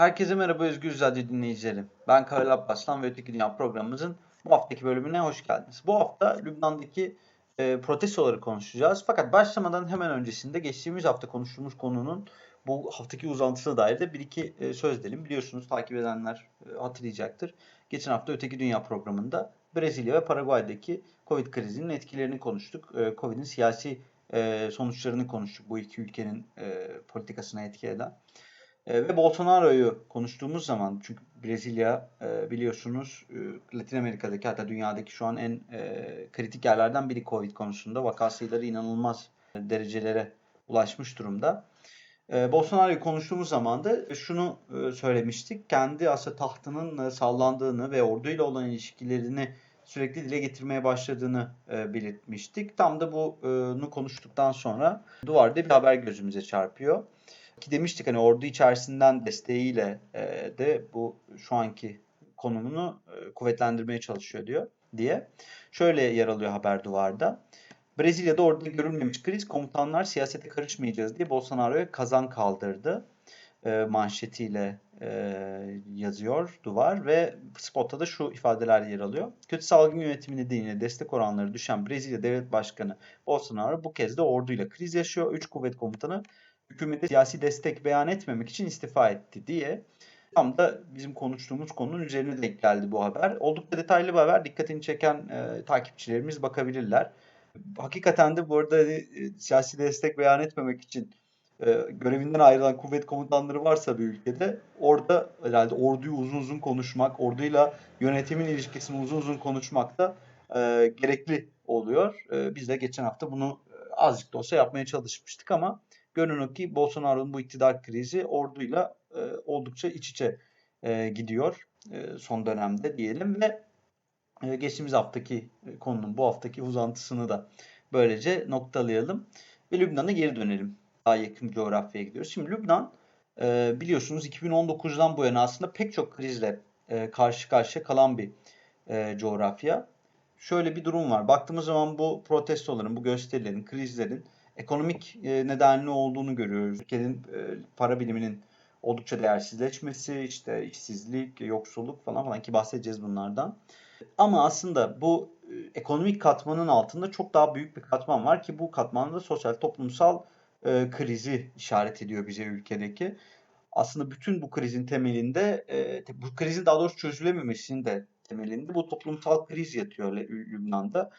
Herkese merhaba Özgür Radyo dinleyicileri. Ben Karel Abbaslan ve Öteki Dünya programımızın bu haftaki bölümüne hoş geldiniz. Bu hafta Lübnan'daki e, protestoları konuşacağız. Fakat başlamadan hemen öncesinde geçtiğimiz hafta konuştuğumuz konunun bu haftaki uzantısına dair de bir iki e, söz edelim. Biliyorsunuz takip edenler e, hatırlayacaktır. Geçen hafta Öteki Dünya programında Brezilya ve Paraguay'daki Covid krizinin etkilerini konuştuk. E, Covid'in siyasi e, sonuçlarını konuştuk bu iki ülkenin e, politikasına etki eden. E, ve Bolsonaro'yu konuştuğumuz zaman çünkü Brezilya e, biliyorsunuz e, Latin Amerika'daki hatta dünyadaki şu an en kritik yerlerden biri Covid konusunda. Vaka sayıları inanılmaz derecelere ulaşmış durumda. Bolsonaro'yu konuştuğumuz zaman da şunu söylemiştik. Kendi aslında tahtının sallandığını ve orduyla olan ilişkilerini sürekli dile getirmeye başladığını belirtmiştik. Tam da bunu konuştuktan sonra duvarda bir haber gözümüze çarpıyor. Ki demiştik hani ordu içerisinden desteğiyle e, de bu şu anki konumunu e, kuvvetlendirmeye çalışıyor diyor diye. Şöyle yer alıyor haber duvarda. Brezilya'da orada görülmemiş kriz komutanlar siyasete karışmayacağız diye Bolsonaro'ya kazan kaldırdı e, manşetiyle e, yazıyor duvar ve spotta da şu ifadeler yer alıyor. Kötü salgın yönetimi nedeniyle destek oranları düşen Brezilya Devlet Başkanı Bolsonaro bu kez de orduyla kriz yaşıyor. Üç kuvvet komutanı hükümete siyasi destek beyan etmemek için istifa etti diye tam da bizim konuştuğumuz konunun üzerine denk geldi bu haber. Oldukça detaylı bir haber. Dikkatini çeken e, takipçilerimiz bakabilirler. Hakikaten de bu arada e, siyasi destek beyan etmemek için e, görevinden ayrılan kuvvet komutanları varsa bir ülkede orada herhalde orduyu uzun uzun konuşmak, orduyla yönetimin ilişkisini uzun uzun konuşmak da e, gerekli oluyor. E, biz de geçen hafta bunu e, azıcık da olsa yapmaya çalışmıştık ama Görünüyor ki Bolsonaro'nun bu iktidar krizi orduyla e, oldukça iç içe e, gidiyor e, son dönemde diyelim ve e, geçtiğimiz haftaki e, konunun bu haftaki uzantısını da böylece noktalayalım ve Lübnan'a geri dönelim. Daha yakın coğrafyaya gidiyoruz. Şimdi Lübnan e, biliyorsunuz 2019'dan bu yana aslında pek çok krizle e, karşı karşıya kalan bir e, coğrafya. Şöyle bir durum var. Baktığımız zaman bu protestoların, bu gösterilerin, krizlerin ekonomik e, nedenli olduğunu görüyoruz. Ülkenin e, para biliminin oldukça değersizleşmesi, işte işsizlik, yoksulluk falan falan ki bahsedeceğiz bunlardan. Ama aslında bu e, ekonomik katmanın altında çok daha büyük bir katman var ki bu katmanda sosyal toplumsal krizi işaret ediyor bize ülkedeki. Aslında bütün bu krizin temelinde, bu krizin daha doğrusu çözülememesinin de temelinde bu toplumsal kriz yatıyor Lübnan'da.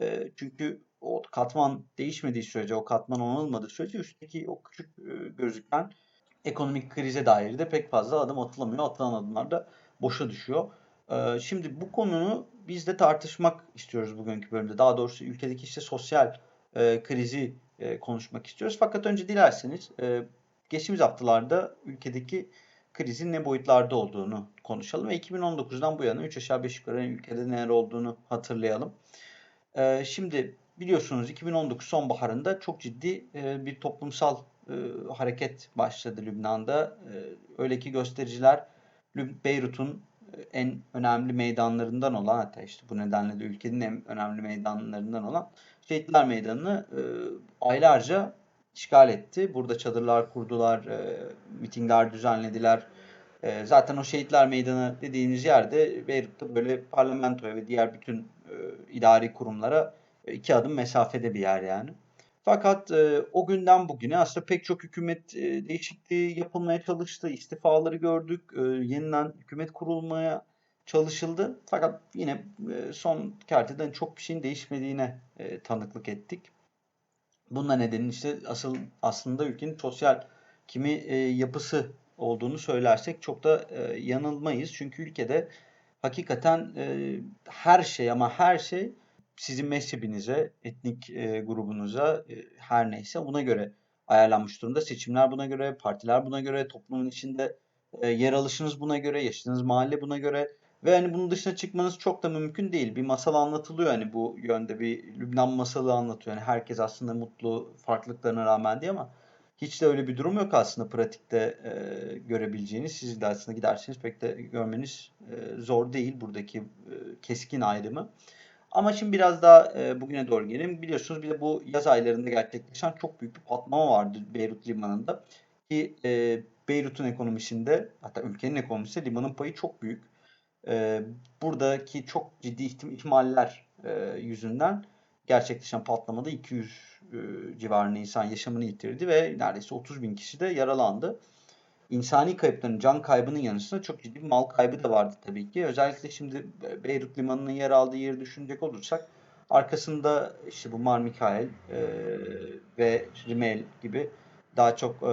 E, çünkü o katman değişmediği sürece, o katman onulmadığı sürece üstteki o küçük e, gözüken ekonomik krize dair de pek fazla adım atılamıyor. Atılan adımlar da boşa düşüyor. E, şimdi bu konunu biz de tartışmak istiyoruz bugünkü bölümde. Daha doğrusu ülkedeki işte sosyal e, krizi konuşmak istiyoruz. Fakat önce dilerseniz geçtiğimiz haftalarda ülkedeki krizin ne boyutlarda olduğunu konuşalım ve 2019'dan bu yana 3 aşağı 5 yukarı ülkede neler olduğunu hatırlayalım. Şimdi biliyorsunuz 2019 sonbaharında çok ciddi e, bir toplumsal e, hareket başladı Lübnan'da. E, öyle ki göstericiler Beyrut'un en önemli meydanlarından olan hatta işte bu nedenle de ülkenin en önemli meydanlarından olan Şehitler Meydanı'nı aylarca işgal etti. Burada çadırlar kurdular, mitingler düzenlediler. Zaten o Şehitler Meydanı dediğiniz yerde Beyrut'ta böyle parlamentoya ve diğer bütün idari kurumlara iki adım mesafede bir yer yani. Fakat e, o günden bugüne aslında pek çok hükümet e, değişikliği yapılmaya çalıştı. İstifaları gördük. E, yeniden hükümet kurulmaya çalışıldı. Fakat yine e, son kerteden çok bir şeyin değişmediğine e, tanıklık ettik. Bunun nedeni işte asıl aslında ülkenin sosyal kimi e, yapısı olduğunu söylersek çok da e, yanılmayız. Çünkü ülkede hakikaten e, her şey ama her şey sizin mezhebinize, etnik e, grubunuza e, her neyse buna göre ayarlanmış durumda. Seçimler buna göre, partiler buna göre, toplumun içinde e, yer alışınız buna göre, yaşadığınız mahalle buna göre ve hani bunun dışına çıkmanız çok da mümkün değil. Bir masal anlatılıyor hani bu yönde bir Lübnan masalı anlatıyor. Yani herkes aslında mutlu farklılıklarına rağmen diye ama hiç de öyle bir durum yok aslında pratikte e, görebileceğiniz. Siz de aslında giderseniz pek de görmeniz e, zor değil buradaki e, keskin ayrımı. Ama şimdi biraz daha e, bugüne doğru gelelim. Biliyorsunuz bir de bu yaz aylarında gerçekleşen çok büyük bir patlama vardı Beyrut Limanı'nda. Ki e, Beyrut'un ekonomisinde hatta ülkenin ekonomisinde limanın payı çok büyük. E, buradaki çok ciddi ihtim- ihmaller e, yüzünden gerçekleşen patlamada 200 e, civarında insan yaşamını yitirdi ve neredeyse 30 bin kişi de yaralandı. İnsani kayıpların, can kaybının yanı sıra çok ciddi bir mal kaybı da vardı tabii ki. Özellikle şimdi Beyrut Limanı'nın yer aldığı yeri düşünecek olursak arkasında işte bu Mar Mikhail e, ve Rimel gibi daha çok e,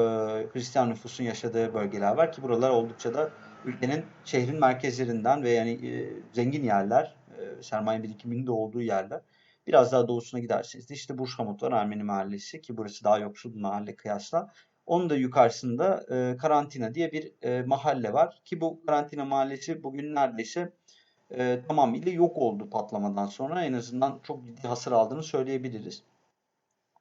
Hristiyan nüfusun yaşadığı bölgeler var ki buralar oldukça da ülkenin şehrin merkezlerinden ve yani e, zengin yerler, e, sermaye birikiminin de olduğu yerler. Biraz daha doğusuna giderseniz de işte Burj var Ermeni mahallesi ki burası daha yoksul bir mahalle kıyasla. Onun da yukarısında e, Karantina diye bir e, mahalle var ki bu Karantina mahallesi bugün neredeyse e, tamamıyla yok oldu patlamadan sonra. En azından çok ciddi hasar aldığını söyleyebiliriz.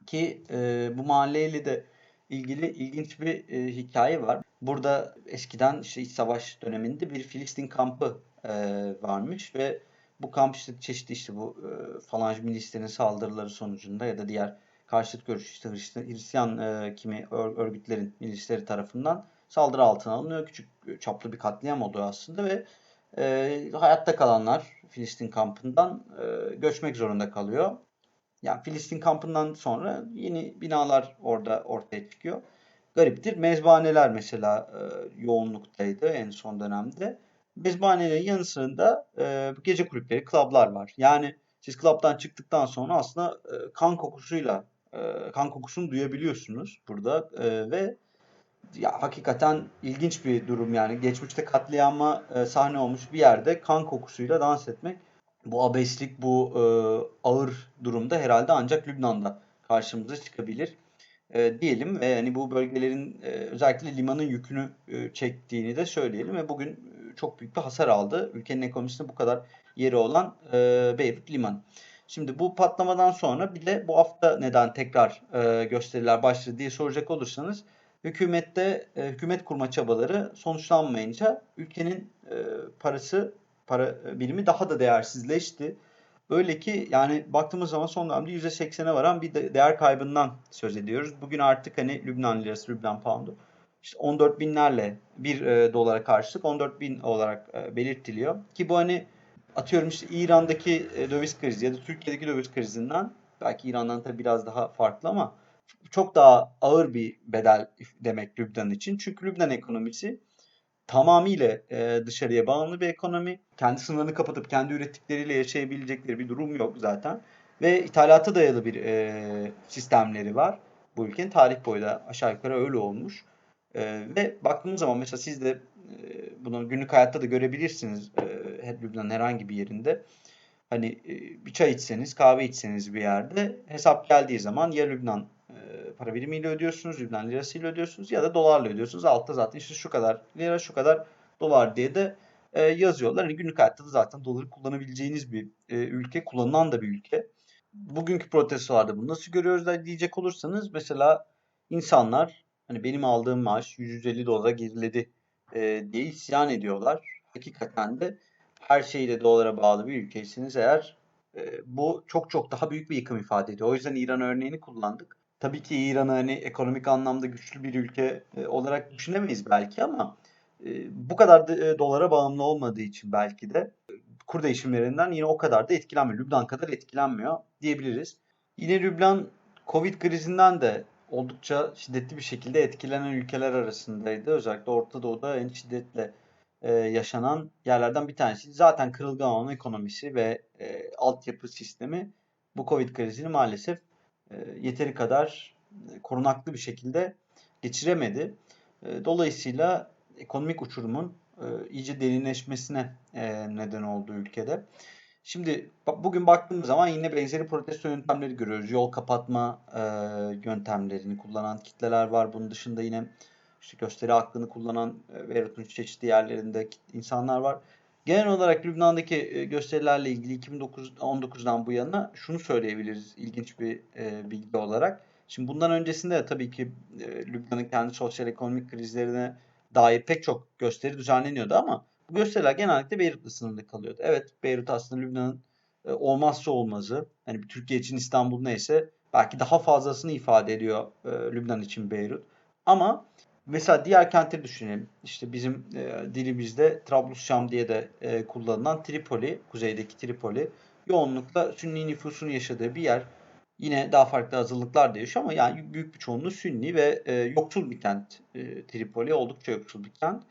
Ki e, bu mahalleyle de ilgili ilginç bir e, hikaye var. Burada eskiden işte iç savaş döneminde bir Filistin kampı e, varmış ve bu kamp işte çeşitli işte bu e, falanj milislerin saldırıları sonucunda ya da diğer karşıt görüş işte Hristiyan e, kimi örgütlerin milisleri tarafından saldırı altına alınıyor. Küçük çaplı bir katliam oluyor aslında ve e, hayatta kalanlar Filistin kampından e, göçmek zorunda kalıyor. Yani Filistin kampından sonra yeni binalar orada ortaya çıkıyor. Gariptir. Mezbahaneler mesela e, yoğunluktaydı en son dönemde. Mezbahanelerin yanı sıra e, gece kulüpleri, klublar var. Yani siz klubdan çıktıktan sonra aslında e, kan kokusuyla e, kan kokusunu duyabiliyorsunuz burada e, ve ya hakikaten ilginç bir durum yani. Geçmişte katliama e, sahne olmuş bir yerde kan kokusuyla dans etmek bu abeslik, bu e, ağır durumda herhalde ancak Lübnan'da karşımıza çıkabilir e, diyelim ve hani bu bölgelerin e, özellikle limanın yükünü e, çektiğini de söyleyelim ve bugün e, çok büyük bir hasar aldı. Ülkenin ekonomisinde bu kadar yeri olan e, Beyrut Limanı. Şimdi bu patlamadan sonra bir de bu hafta neden tekrar e, gösteriler başladı diye soracak olursanız hükümette e, hükümet kurma çabaları sonuçlanmayınca ülkenin e, parası para birimi daha da değersizleşti. Öyle ki yani baktığımız zaman son dönemde %80'e varan bir de değer kaybından söz ediyoruz. Bugün artık hani Lübnan lirası, Lübnan poundu işte 14 binlerle bir e, dolara karşılık 14 bin olarak e, belirtiliyor. Ki bu hani atıyorum işte İran'daki e, döviz krizi ya da Türkiye'deki döviz krizinden belki İran'dan tabii biraz daha farklı ama çok daha ağır bir bedel demek Lübnan için. Çünkü Lübnan ekonomisi tamamıyla e, dışarıya bağımlı bir ekonomi. Kendi sınırlarını kapatıp kendi ürettikleriyle yaşayabilecekleri bir durum yok zaten. Ve ithalata dayalı bir e, sistemleri var. Bu ülkenin tarih boyu da aşağı yukarı öyle olmuş. Ve baktığınız zaman mesela siz de bunu günlük hayatta da görebilirsiniz e, Lübnan'ın herhangi bir yerinde. Hani e, bir çay içseniz, kahve içseniz bir yerde hesap geldiği zaman ya Lübnan para birimiyle ödüyorsunuz, Lübnan lirasıyla ödüyorsunuz ya da dolarla ödüyorsunuz. Altta zaten işte şu kadar lira, şu kadar dolar diye de e, yazıyorlar. Hani günlük hayatta da zaten doları kullanabileceğiniz bir e, ülke, kullanılan da bir ülke. Bugünkü protestolarda bunu nasıl görüyoruz diyecek olursanız mesela insanlar hani benim aldığım maaş 150 dolara geriledi e, diye isyan ediyorlar. Hakikaten de her şeyle dolara bağlı bir ülkeysiniz eğer e, bu çok çok daha büyük bir yıkım ifade ediyor. O yüzden İran örneğini kullandık. Tabii ki İran'ı hani ekonomik anlamda güçlü bir ülke e, olarak düşünemeyiz belki ama e, bu kadar da, e, dolara bağımlı olmadığı için belki de kur değişimlerinden yine o kadar da etkilenmiyor. Lübnan kadar etkilenmiyor diyebiliriz. Yine Lübnan Covid krizinden de oldukça şiddetli bir şekilde etkilenen ülkeler arasındaydı. Özellikle Orta Doğu'da en şiddetle e, yaşanan yerlerden bir tanesi. Zaten kırılgan olan ekonomisi ve e, altyapı sistemi bu Covid krizini maalesef e, yeteri kadar korunaklı bir şekilde geçiremedi. E, dolayısıyla ekonomik uçurumun e, iyice derinleşmesine neden oldu ülkede. Şimdi bugün baktığımız zaman yine benzeri protesto yöntemleri görüyoruz. Yol kapatma yöntemlerini kullanan kitleler var. Bunun dışında yine işte gösteri hakkını kullanan Beyrut'un çeşitli yerlerinde insanlar var. Genel olarak Lübnan'daki e, gösterilerle ilgili 2019'dan bu yana şunu söyleyebiliriz ilginç bir e, bilgi olarak. Şimdi bundan öncesinde de tabii ki e, Lübnan'ın kendi sosyal ekonomik krizlerine dair pek çok gösteri düzenleniyordu ama gösteriler genellikle Beyrut'la sınırlı kalıyordu. Evet Beyrut aslında Lübnan'ın e, olmazsa olmazı. Hani Türkiye için İstanbul neyse belki daha fazlasını ifade ediyor e, Lübnan için Beyrut. Ama Mesela diğer kentleri düşünelim. İşte bizim e, dilimizde Trablusşam diye de kullanılan Tripoli, kuzeydeki Tripoli yoğunlukla Sünni nüfusun yaşadığı bir yer. Yine daha farklı azınlıklar da yaşıyor ama yani büyük bir çoğunluğu Sünni ve e, yoksul bir kent e, Tripoli. Oldukça yoksul bir kent.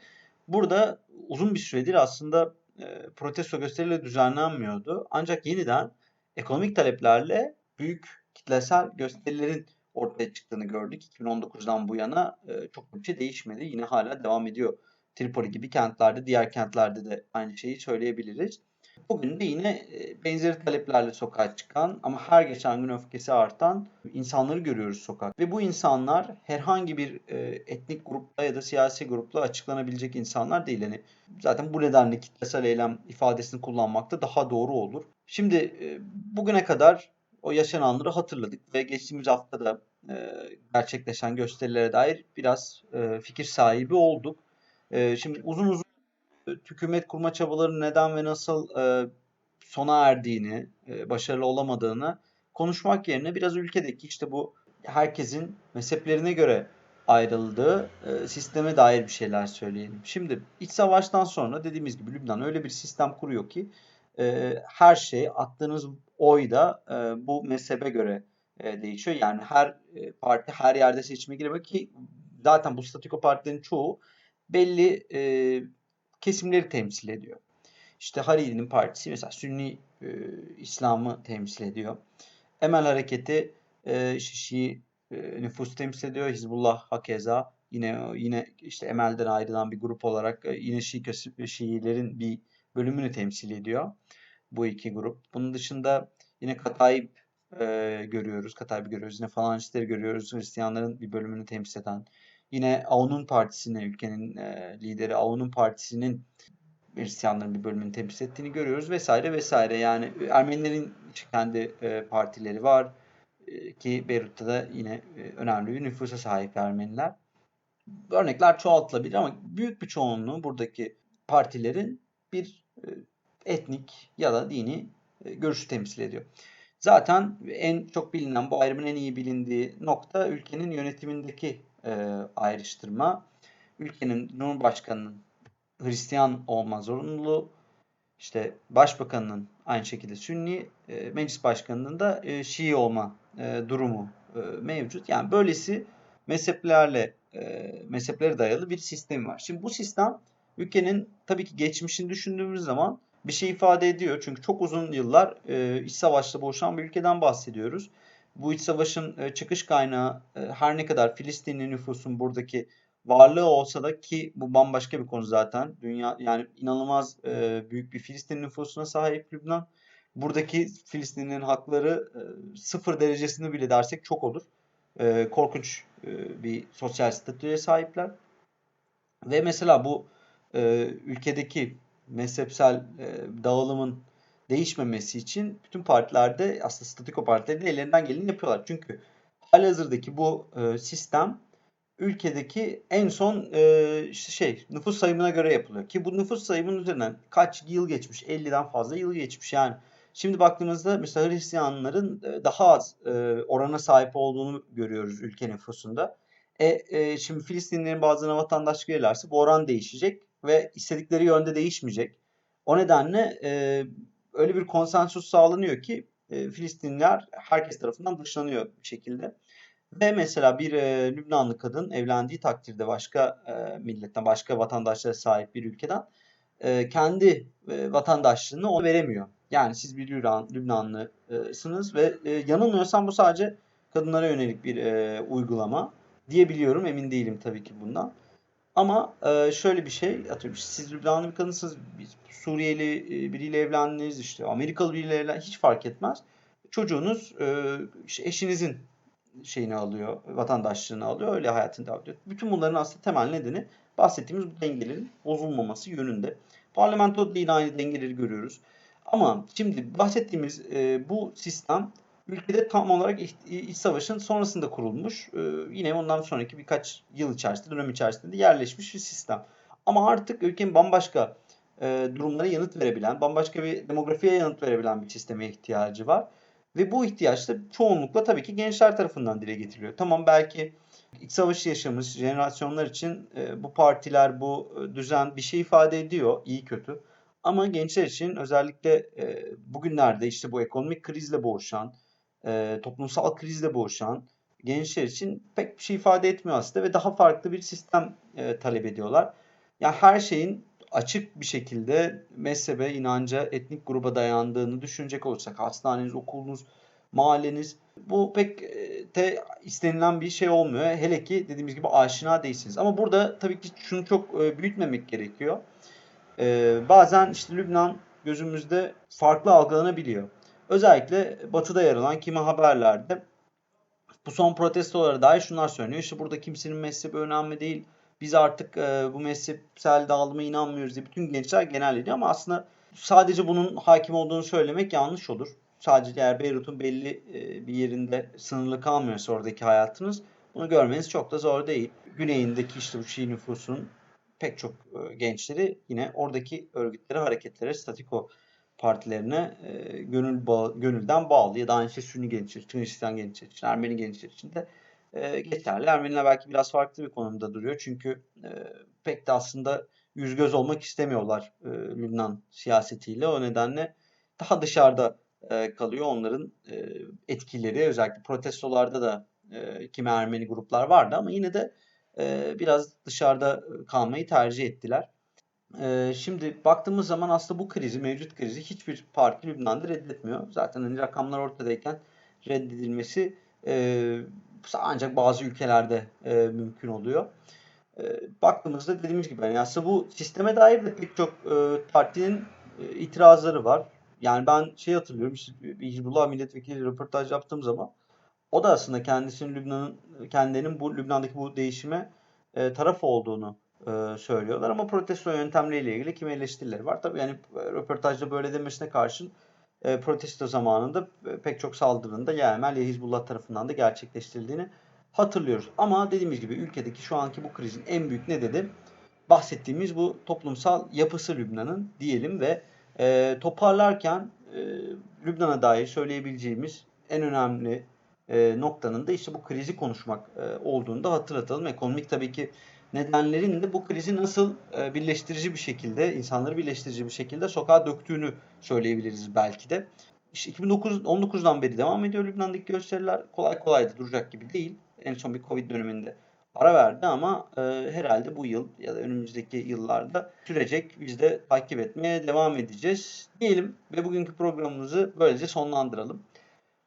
Burada uzun bir süredir aslında e, protesto gösterileri düzenlenmiyordu. Ancak yeniden ekonomik taleplerle büyük kitlesel gösterilerin ortaya çıktığını gördük. 2019'dan bu yana e, çok bir şey değişmedi. Yine hala devam ediyor. Tripoli gibi kentlerde, diğer kentlerde de aynı şeyi söyleyebiliriz. Bugün de yine e, benzeri taleplerle sokağa çıkan ama her geçen gün öfkesi artan insanları görüyoruz sokak. Ve bu insanlar herhangi bir e, etnik grupla ya da siyasi grupla açıklanabilecek insanlar değil. Yani zaten bu nedenle kitlesel eylem ifadesini kullanmakta daha doğru olur. Şimdi e, bugüne kadar o yaşananları hatırladık ve geçtiğimiz hafta da gerçekleşen gösterilere dair biraz fikir sahibi olduk. Şimdi uzun uzun hükümet kurma çabaları neden ve nasıl e, sona erdiğini, e, başarılı olamadığını konuşmak yerine biraz ülkedeki işte bu herkesin mezheplerine göre ayrıldığı e, sisteme dair bir şeyler söyleyelim. Şimdi iç savaştan sonra dediğimiz gibi Lübnan öyle bir sistem kuruyor ki e, her şey attığınız oy da e, bu mezhebe göre e, değişiyor. Yani her e, parti her yerde seçime girebiliyor ki zaten bu statiko partilerin çoğu belli e, kesimleri temsil ediyor. İşte Hariri'nin partisi mesela Sünni e, İslam'ı temsil ediyor. Emel Hareketi e, Şii e, nüfus temsil ediyor. Hizbullah hakeza yine yine işte Emel'den ayrılan bir grup olarak e, yine Şii Şiilerin bir bölümünü temsil ediyor bu iki grup. Bunun dışında yine Katayip e, görüyoruz. Katayip'i görüyoruz. Yine Falanistleri görüyoruz. Hristiyanların bir bölümünü temsil eden. Yine Aoun'un partisine, ülkenin e, lideri Aoun'un partisinin Hristiyanların bir bölümünü temsil ettiğini görüyoruz vesaire vesaire. Yani Ermenilerin kendi e, partileri var e, ki Beyrut'ta da yine e, önemli bir nüfusa sahip Ermeniler. Örnekler çoğaltılabilir ama büyük bir çoğunluğu buradaki partilerin bir e, etnik ya da dini e, görüşü temsil ediyor. Zaten en çok bilinen bu ayrımın en iyi bilindiği nokta ülkenin yönetimindeki e, ayrıştırma. Ülkenin Cumhurbaşkanı'nın Hristiyan olma zorunluluğu, işte başbakanının aynı şekilde Sünni, e, meclis başkanının da e, Şii olma e, durumu e, mevcut. Yani böylesi mezheplerle e, mezheplere dayalı bir sistem var. Şimdi bu sistem ülkenin tabii ki geçmişini düşündüğümüz zaman bir şey ifade ediyor. Çünkü çok uzun yıllar e, iç savaşla boğuşan bir ülkeden bahsediyoruz. Bu iç savaşın e, çıkış kaynağı e, her ne kadar Filistinli nüfusun buradaki varlığı olsa da ki bu bambaşka bir konu zaten. Dünya yani inanılmaz e, büyük bir Filistin nüfusuna sahip Lübnan. Buradaki Filistinlilerin hakları e, sıfır derecesini bile dersek çok olur. E, korkunç e, bir sosyal statüye sahipler. Ve mesela bu e, ülkedeki mezhepsel e, dağılımın değişmemesi için bütün partilerde aslında statiko partileri de ellerinden geleni yapıyorlar. Çünkü halihazırdaki bu e, sistem ülkedeki en son e, şey nüfus sayımına göre yapılıyor. Ki bu nüfus sayımının üzerinden kaç yıl geçmiş? 50'den fazla yıl geçmiş. Yani şimdi baktığımızda mesela Hristiyanların e, daha az e, orana sahip olduğunu görüyoruz ülke nüfusunda. E, e, şimdi Filistinlilerin bazılarına vatandaşlık verirlerse bu oran değişecek ve istedikleri yönde değişmeyecek. O nedenle e, öyle bir konsensus sağlanıyor ki e, Filistinliler herkes tarafından dışlanıyor bir şekilde. Ve mesela bir e, Lübnanlı kadın evlendiği takdirde başka e, milletten, başka vatandaşlara sahip bir ülkeden e, kendi e, vatandaşlığını o veremiyor. Yani siz bir Lübnan, Lübnanlısınız ve e, yanılmıyorsam bu sadece kadınlara yönelik bir e, uygulama diyebiliyorum. Emin değilim tabii ki bundan. Ama e, şöyle bir şey atıyorum siz Lübnanlı bir kadınsınız, Suriyeli e, biriyle evlendiniz, işte Amerikalı biriyle evlendiniz hiç fark etmez. Çocuğunuz e, işte eşinizin şeyini alıyor, vatandaşlığını alıyor, öyle hayatını devam ediyor. Bütün bunların aslında temel nedeni bahsettiğimiz bu dengelerin bozulmaması yönünde. Parlamentoda yine aynı dengeleri görüyoruz. Ama şimdi bahsettiğimiz e, bu sistem ülkede tam olarak iç savaşın sonrasında kurulmuş. E, yine ondan sonraki birkaç yıl içerisinde, dönem içerisinde de yerleşmiş bir sistem. Ama artık ülkenin bambaşka e, durumlara yanıt verebilen, bambaşka bir demografiye yanıt verebilen bir sisteme ihtiyacı var. Ve bu ihtiyaç da çoğunlukla tabii ki gençler tarafından dile getiriliyor. Tamam belki İç savaşı yaşamış jenerasyonlar için e, bu partiler, bu e, düzen bir şey ifade ediyor, iyi kötü. Ama gençler için özellikle e, bugünlerde işte bu ekonomik krizle boğuşan, e, toplumsal krizle boğuşan gençler için pek bir şey ifade etmiyor aslında ve daha farklı bir sistem e, talep ediyorlar. Yani her şeyin açık bir şekilde mezhebe, inanca, etnik gruba dayandığını düşünecek olursak hastaneniz, okulunuz, mahalleniz bu pek de istenilen bir şey olmuyor. Hele ki dediğimiz gibi aşina değilsiniz. Ama burada tabii ki şunu çok e, büyütmemek gerekiyor. E, bazen işte Lübnan gözümüzde farklı algılanabiliyor. Özellikle batıda yer alan kimi haberlerde bu son protestolara dair şunlar söyleniyor. İşte burada kimsenin mezhebi önemli değil. Biz artık e, bu mezhepsel dağılıma inanmıyoruz diye bütün gençler genelleniyor ama aslında sadece bunun hakim olduğunu söylemek yanlış olur. Sadece eğer Beyrut'un belli e, bir yerinde sınırlı kalmıyorsa oradaki hayatınız bunu görmeniz çok da zor değil. Güneyindeki işte bu Şii nüfusun pek çok e, gençleri yine oradaki örgütlere, hareketlere, statiko partilerine e, gönül bağ, gönülden bağlı ya da aynı şey Sünni gençler, Hristiyan gençler için, Ermeni gençler için de e, geçerli. Ermeniler belki biraz farklı bir konumda duruyor. Çünkü e, pek de aslında yüz göz olmak istemiyorlar e, Lübnan siyasetiyle. O nedenle daha dışarıda e, kalıyor. Onların e, etkileri özellikle protestolarda da e, kimi Ermeni gruplar vardı ama yine de e, biraz dışarıda kalmayı tercih ettiler. E, şimdi baktığımız zaman aslında bu krizi, mevcut krizi hiçbir parti Lübnan'da reddetmiyor. Zaten hani rakamlar ortadayken reddedilmesi e, ancak bazı ülkelerde e, mümkün oluyor. E, baktığımızda dediğimiz gibi yani aslında bu sisteme dair de pek çok e, partinin e, itirazları var. Yani ben şey hatırlıyorum işte Hizbullah milletvekili röportaj yaptığım zaman o da aslında kendisinin Lübnan'ın kendilerinin bu Lübnan'daki bu değişime e, taraf olduğunu e, söylüyorlar ama protesto yöntemleriyle ilgili kimi eleştirileri var. Tabii yani e, röportajda böyle demesine karşın e, protesto zamanında e, pek çok saldırının da ya Emel ya Hizbullah tarafından da gerçekleştirildiğini hatırlıyoruz. Ama dediğimiz gibi ülkedeki şu anki bu krizin en büyük nedeni bahsettiğimiz bu toplumsal yapısı Lübnan'ın diyelim ve e, toparlarken e, Lübnan'a dair söyleyebileceğimiz en önemli e, noktanın da işte bu krizi konuşmak e, olduğunu da hatırlatalım. Ekonomik tabii ki nedenlerin de bu krizi nasıl e, birleştirici bir şekilde, insanları birleştirici bir şekilde sokağa döktüğünü söyleyebiliriz belki de. İşte 2019'dan beri devam ediyor Lübnan'daki gösteriler. Kolay kolay da duracak gibi değil. En son bir Covid döneminde ara verdi ama e, herhalde bu yıl ya da önümüzdeki yıllarda sürecek. Biz de takip etmeye devam edeceğiz diyelim ve bugünkü programımızı böylece sonlandıralım.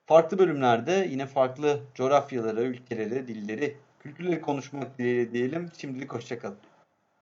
Farklı bölümlerde yine farklı coğrafyaları, ülkeleri, dilleri, kültürleri konuşmak dileğiyle diyelim. Şimdilik hoşçakalın.